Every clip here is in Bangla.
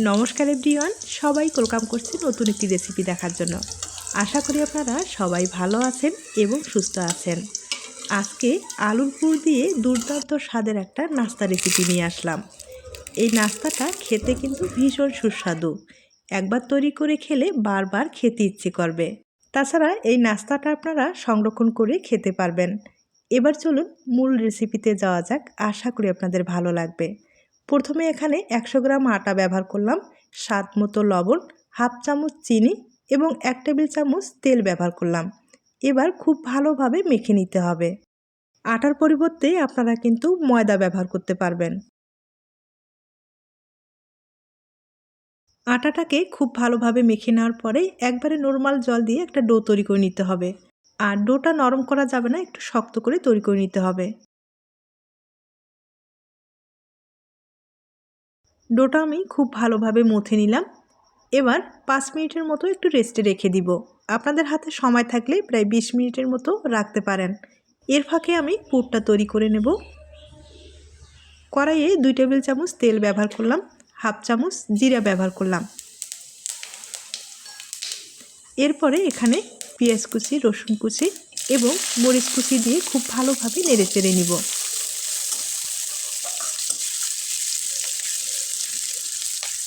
নমস্কার এভরিওয়ান, সবাই কোলকাম করছে নতুন একটি রেসিপি দেখার জন্য। আশা করি আপনারা সবাই ভালো আছেন এবং সুস্থ আছেন। আজকে আলুর পুর দিয়ে দুর্দান্ত স্বাদের একটা নাস্তা রেসিপি নিয়ে আসলাম। এই নাস্তাটা খেতে কিন্তু ভীষণ সুস্বাদু। একবার তৈরি করে খেলে বারবার খেতে ইচ্ছে করবে। তাছাড়া এই নাস্তাটা আপনারা সংরক্ষণ করে খেতে পারবেন। এবার চলুন মূল রেসিপিতে যাওয়া যাক। আশা করি আপনাদের ভালো লাগবে। প্রথমে এখানে একশো গ্রাম আটা ব্যবহার করলাম, স্বাদ মতো লবণ, হাফ চামচ চিনি এবং এক টেবিল চামচ তেল ব্যবহার করলাম। এবার খুব ভালোভাবে মেখে নিতে হবে। আটার পরিবর্তে আপনারা কিন্তু ময়দা ব্যবহার করতে পারবেন। আটাটাকে খুব ভালোভাবে মেখে নেওয়ার পরে একবারে নর্মাল জল দিয়ে একটা ডো তৈরি করে নিতে হবে। আর ডোটা নরম করা যাবে না, একটু শক্ত করে তৈরি করে নিতে হবে। ডোটা আমি খুব ভালোভাবে মথে নিলাম। এবার পাঁচ মিনিটের মতো একটু রেস্টে রেখে দিব। আপনাদের হাতে সময় থাকলে প্রায় বিশ মিনিটের মতো রাখতে পারেন। এর ফাঁকে আমি পুরটা তৈরি করে নেব। কড়াইয়ে দুই টেবিল চামচ তেল ব্যবহার করলাম, হাফ চামচ জিরা ব্যবহার করলাম। এরপরে এখানে পেঁয়াজ কুচি, রসুন কুচি এবং মরিচ কুচি দিয়ে খুব ভালোভাবে নেড়ে চেড়ে নিব।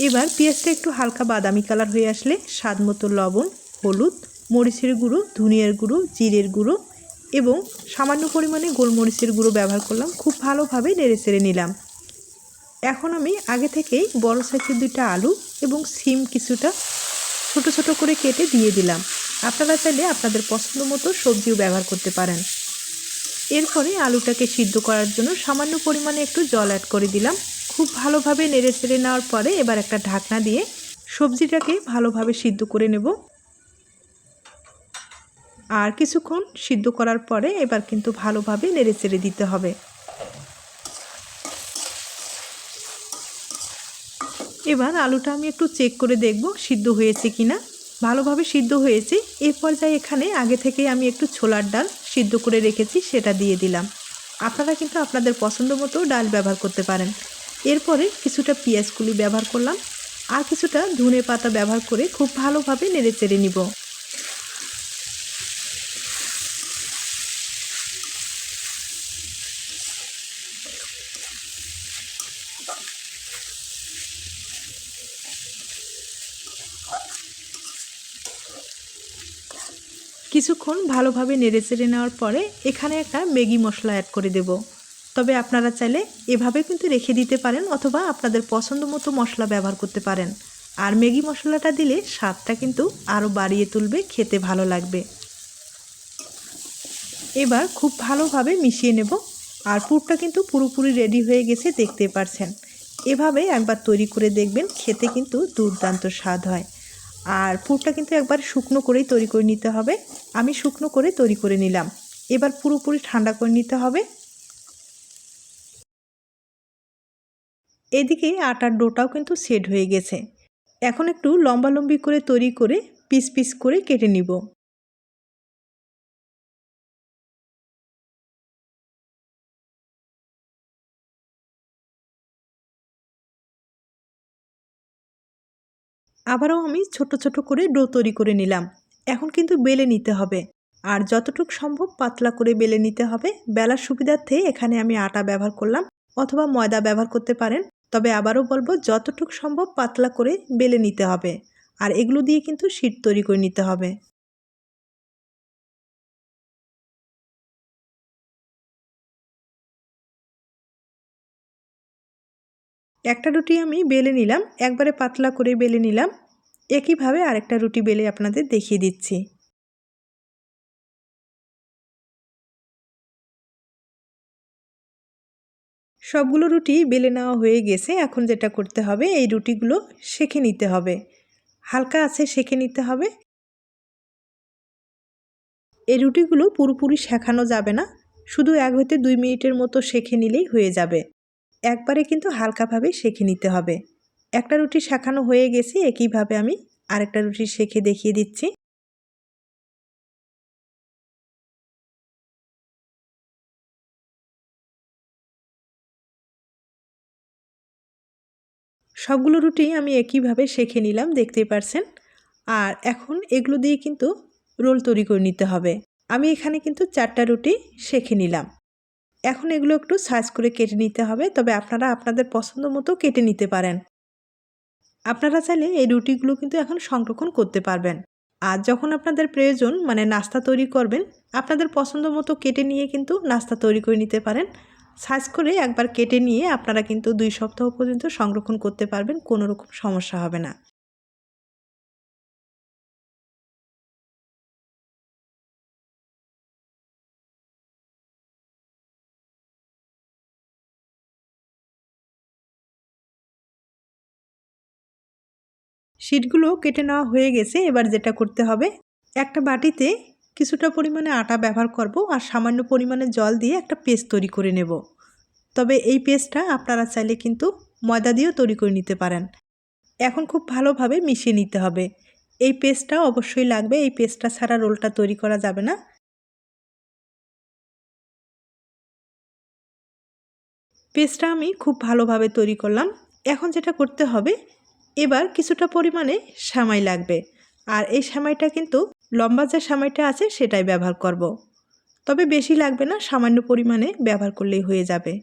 এবার পেঁয়াজটা একটু হালকা বাদামি কালার হয়ে আসলে স্বাদ মতো লবণ, হলুদ, মরিচের গুঁড়ো, ধনিয়ার গুঁড়ো, জিরের গুঁড়ো এবং সামান্য পরিমাণে গোলমরিচের গুঁড়ো ব্যবহার করলাম। খুব ভালোভাবে নেড়ে চেড়ে নিলাম। এখন আমি আগে থেকেই বড় সাইজের দুইটা আলু এবং সিম কিছুটা ছোট ছোট করে কেটে দিয়ে দিলাম। আপনারা চাইলে আপনাদের পছন্দ মতো সবজিও ব্যবহার করতে পারেন। এরপরে আলুটাকে সিদ্ধ করার জন্য সামান্য পরিমাণে একটু জল অ্যাড করে দিলাম। খুব ভালোভাবে নেড়ে চেড়ে নেওয়ার পরে এবার একটা ঢাকনা দিয়ে সবজিটাকে ভালোভাবে সিদ্ধ করে নেব। আর কিছুক্ষণ সিদ্ধ করার পরে এবার কিন্তু ভালোভাবে নেড়ে চেড়ে দিতে হবে। এবার আলুটা আমি একটু চেক করে দেখব সিদ্ধ হয়েছে কি না ভালোভাবে সিদ্ধ হয়েছে এর পর্যায়ে এখানে আগে থেকে আমি একটু ছোলার ডাল সিদ্ধ করে রেখেছি, সেটা দিয়ে দিলাম। আপনারা কিন্তু আপনাদের পছন্দ মতো ডাল ব্যবহার করতে পারেন। এরপরে কিছুটা পেঁয়াজকুলি ব্যবহার করলাম আর কিছুটা ধনে পাতা ব্যবহার করে খুব ভালোভাবে নেড়ে চেড়ে নিব। কিছুক্ষণ ভালোভাবে নেড়ে চেড়ে নেওয়ার পরে এখানে একটা ম্যাগি মশলা অ্যাড করে দেব। তবে আপনারা চাইলে এভাবে কিন্তু রেখে দিতে পারেন অথবা আপনাদের পছন্দ মতো মশলা ব্যবহার করতে পারেন। আর ম্যাগি মশলাটা দিলে স্বাদটা কিন্তু আরও বাড়িয়ে তুলবে, খেতে ভালো লাগবে। এবার খুব ভালোভাবে মিশিয়ে নেব। আর পুরটা কিন্তু পুরোপুরি রেডি হয়ে গেছে, দেখতে পারছেন। এভাবে একবার তৈরি করে দেখবেন, খেতে কিন্তু দুর্দান্ত স্বাদ হয়। আর পুরটা কিন্তু একবার শুকনো করেই তৈরি করে নিতে হবে। আমি শুকনো করে তৈরি করে নিলাম। এবার পুরোপুরি ঠান্ডা করে নিতে হবে। এদিকে আটার ডোটাও কিন্তু সেট হয়ে গেছে। এখন একটু লম্বা লম্বি করে তৈরি করে পিস পিস করে কেটে নিব। আবারও আমি ছোট ছোট করে ডো তৈরি করে নিলাম। এখন কিন্তু বেলে নিতে হবে। আর যতটুক সম্ভব পাতলা করে বেলে নিতে হবে। বেলার সুবিধার্থে এখানে আমি আটা ব্যবহার করলাম অথবা ময়দা ব্যবহার করতে পারেন। তবে আবারও বলব, যতটুক সম্ভব পাতলা করে বেলে নিতে হবে। আর এগুলো দিয়ে কিন্তু শীত তৈরি করে নিতে হবে। একটা রুটি আমি বেলে নিলাম, একবারে পাতলা করে বেলে নিলাম। একইভাবে আরেকটা রুটি বেলে আপনাদের দেখিয়ে দিচ্ছি। সবগুলো রুটি বেলে নেওয়া হয়ে গেছে। এখন যেটা করতে হবে, এই রুটিগুলো সেঁকে নিতে হবে। হালকা আছে, সেঁকে নিতে হবে। এই রুটিগুলো পুরোপুরি শেখানো যাবে না। শুধু এক হইতে দুই মিনিটের মতো শেখে নিলেই হয়ে যাবে। একবারে কিন্তু হালকাভাবে শেখে নিতে হবে। একটা রুটি শেখানো হয়ে গেছে, একইভাবে আমি আরেকটা রুটি শেখে দেখিয়ে দিচ্ছি। সবগুলো রুটি আমি একইভাবে শেখে নিলাম, দেখতেই পারছেন। আর এখন এগুলো দিয়ে কিন্তু রোল তৈরি করে নিতে হবে। আমি এখানে কিন্তু চারটা রুটি শেখে নিলাম। এখন এগুলো একটু সাইজ করে কেটে নিতে হবে, তবে আপনারা আপনাদের পছন্দ মতো কেটে নিতে পারেন। আপনারা চাইলে এই রুটিগুলো কিন্তু এখন সংরক্ষণ করতে পারবেন। আর যখন আপনাদের প্রয়োজন মানে নাস্তা তৈরি করবেন, আপনাদের পছন্দ মতো কেটে নিয়ে কিন্তু নাস্তা তৈরি করে নিতে পারেন। সাইজ করে একবার কেটে নিয়ে আপনারা কিন্তু দুই সপ্তাহ পর্যন্ত সংরক্ষণ করতে পারবেন, কোনো রকম সমস্যা হবে না। শিটগুলো কেটে নেওয়া হয়ে গেছে, এবার যেটা করতে হবে, একটা বাটিতে কিছুটা পরিমাণে আটা ব্যবহার করব আর সামান্য পরিমাণে জল দিয়ে একটা পেস্ট তৈরি করে নেব। তবে এই পেস্টটা আপনারা চাইলে কিন্তু ময়দা দিয়েও তৈরি করে নিতে পারেন। এখন খুব ভালোভাবে মিশিয়ে নিতে হবে। এই পেস্টটা অবশ্যই লাগবে, এই পেস্টটা ছাড়া রোলটা তৈরি করা যাবে না। পেস্টটা আমি খুব ভালোভাবে তৈরি করলাম। এখন যেটা করতে হবে, এবার কিছুটা পরিমাণে সামাই লাগবে। আর এই সামাইটা কিন্তু লম্বা যে সামাইটা আছে সেটাই ব্যবহার করব। তবে বেশি লাগবে না, সামান্য পরিমাণে ব্যবহার করলেই হয়ে যাবে।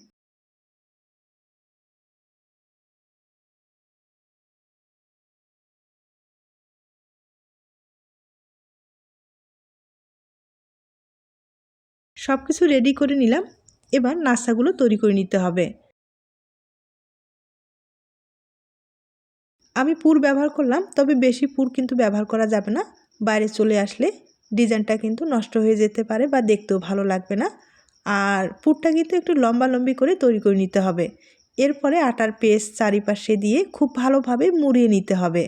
সব কিছু রেডি করে নিলাম। এবার নাস্তাগুলো তৈরি করে নিতে হবে। আমি পুর ব্যবহার করলাম, তবে বেশি পুর কিন্তু ব্যবহার করা যাবে না। বাইরে চলে আসলে ডিজাইনটা কিন্তু নষ্ট হয়ে যেতে পারে বা দেখতেও ভালো লাগবে না। আর পুরটা কিন্তু একটু লম্বা লম্বি করে তৈরি করে নিতে হবে। এরপরে আটার পেস্ট চারিপাশে দিয়ে খুব ভালোভাবে মুড়িয়ে নিতে হবে।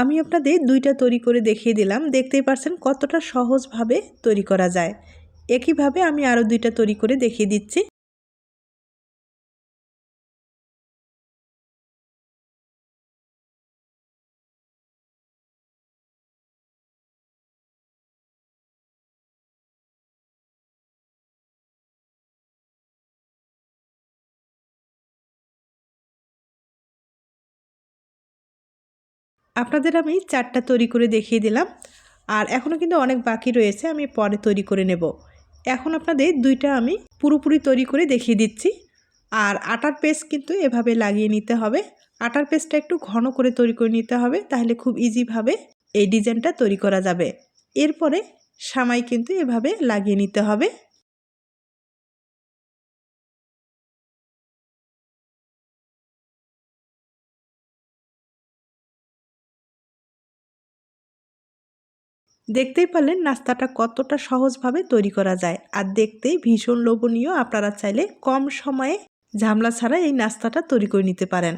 আমি আপনাদের দুইটা তৈরি করে দেখিয়ে দিলাম। দেখতেই পারছেন কতটা সহজভাবে তৈরি করা যায়। একইভাবে আমি আরও দুইটা তৈরি করে দেখিয়ে দিচ্ছি। আপনাদের আমি চারটা তৈরি করে দেখিয়ে দিলাম। আর এখনও কিন্তু অনেক বাকি রয়েছে, আমি পরে তৈরি করে নেব। এখন আপনাদের দুইটা আমি পুরোপুরি তৈরি করে দেখিয়ে দিচ্ছি। আর আটার পেস্ট কিন্তু এভাবে লাগিয়ে নিতে হবে। আটার পেস্টটা একটু ঘন করে তৈরি করে নিতে হবে, তাহলে খুব ইজিভাবে এই ডিজাইনটা তৈরি করা যাবে। এরপরে সামাই কিন্তু এভাবে লাগিয়ে নিতে হবে। দেখতেই পারলেন নাস্তাটা কতটা সহজভাবে তৈরি করা যায়। আর দেখতেই ভীষণ লোভনীয়, আপনারা চাইলে কম সময়ে ঝামলা ছাড়া এই নাস্তাটা তৈরি করে নিতে পারেন।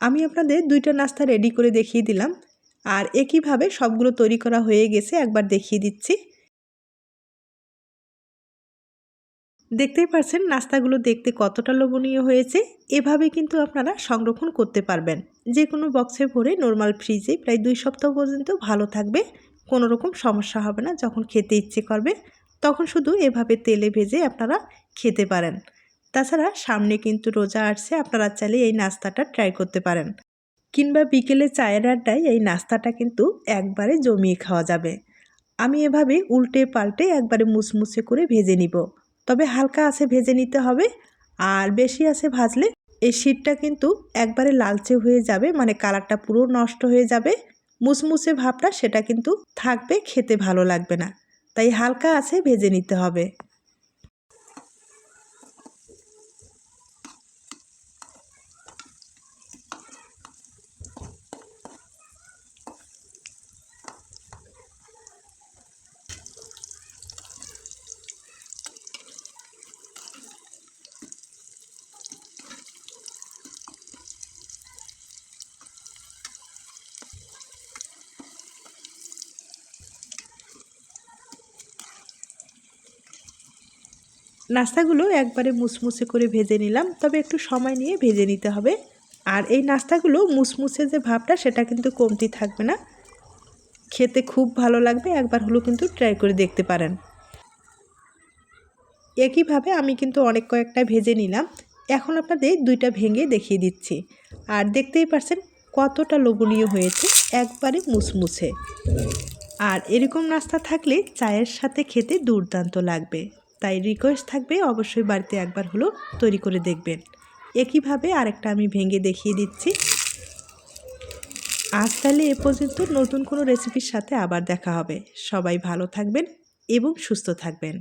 আমি আপনাদের দুইটা নাস্তা রেডি করে দেখিয়ে দিলাম। আর একইভাবে সবগুলো তৈরি করা হয়ে গেছে, একবার দেখিয়ে দিচ্ছি। দেখতেই পারছেন নাস্তাগুলো দেখতে কতটা লোভনীয় হয়েছে। এভাবে কিন্তু আপনারা সংরক্ষণ করতে পারবেন। যে কোনো বক্সে ভরে নর্মাল ফ্রিজে প্রায় দুই সপ্তাহ পর্যন্ত ভালো থাকবে। কোনো রকম সমস্যা হবে না, যখন খেতে ইচ্ছে করবে, তখন শুধু এভাবে তেলে ভেজে আপনারা খেতে পারেন। তাছাড়া সামনে কিন্তু রোজা আসছে, আপনারা চাইলে এই নাস্তাটা ট্রাই করতে পারেন। কিংবা বিকেলে চায়ের আড্ডায় এই নাস্তাটা কিন্তু একবারে জমিয়ে খাওয়া যাবে। আমি এভাবে উল্টে পাল্টে একবারে মুসমুসে করে ভেজে নিব। তবে হালকা আছে ভেজে নিতে হবে আর বেশি আছে ভাজলে এই শীতটা কিন্তু একবারে লালচে হয়ে যাবে মানে কালারটা পুরো নষ্ট হয়ে যাবে। মুসমুসে ভাবটা সেটা কিন্তু থাকবে, খেতে ভালো লাগবে না। তাই হালকা আছে ভেজে নিতে হবে। নাস্তাগুলো একবারে মুসমুসে করে ভেজে নিলাম, তবে একটু সময় নিয়ে ভেজে নিতে হবে। আর এই নাস্তাগুলো মুসমুসে যে ভাবটা, সেটা কিন্তু কমতি থাকবে না। খেতে খুব ভালো লাগবে, একবার হলেও কিন্তু ট্রাই করে দেখতে পারেন। একইভাবে আমি কিন্তু অনেক কয়েকটা ভেজে নিলাম। এখন আপনাদের দুইটা ভেঙে দেখিয়ে দিচ্ছি। আর দেখতেই পারছেন কতটা লোভনীয় হয়েছে, একবারে মুসমুসে। আর এরকম নাস্তা থাকলে চায়ের সাথে খেতে দুর্দান্ত লাগবে। তাই রিকোয়েস্ট থাকবে অবশ্যই বাড়িতে একবার হলো তৈরি করে দেখবেন। একইভাবে আরেকটা আমি ভেঙে দেখিয়ে দিচ্ছি। আজ তাহলে এ পর্যন্ত নতুন কোনো রেসিপির সাথে আবার দেখা হবে। সবাই ভালো থাকবেন এবং সুস্থ থাকবেন।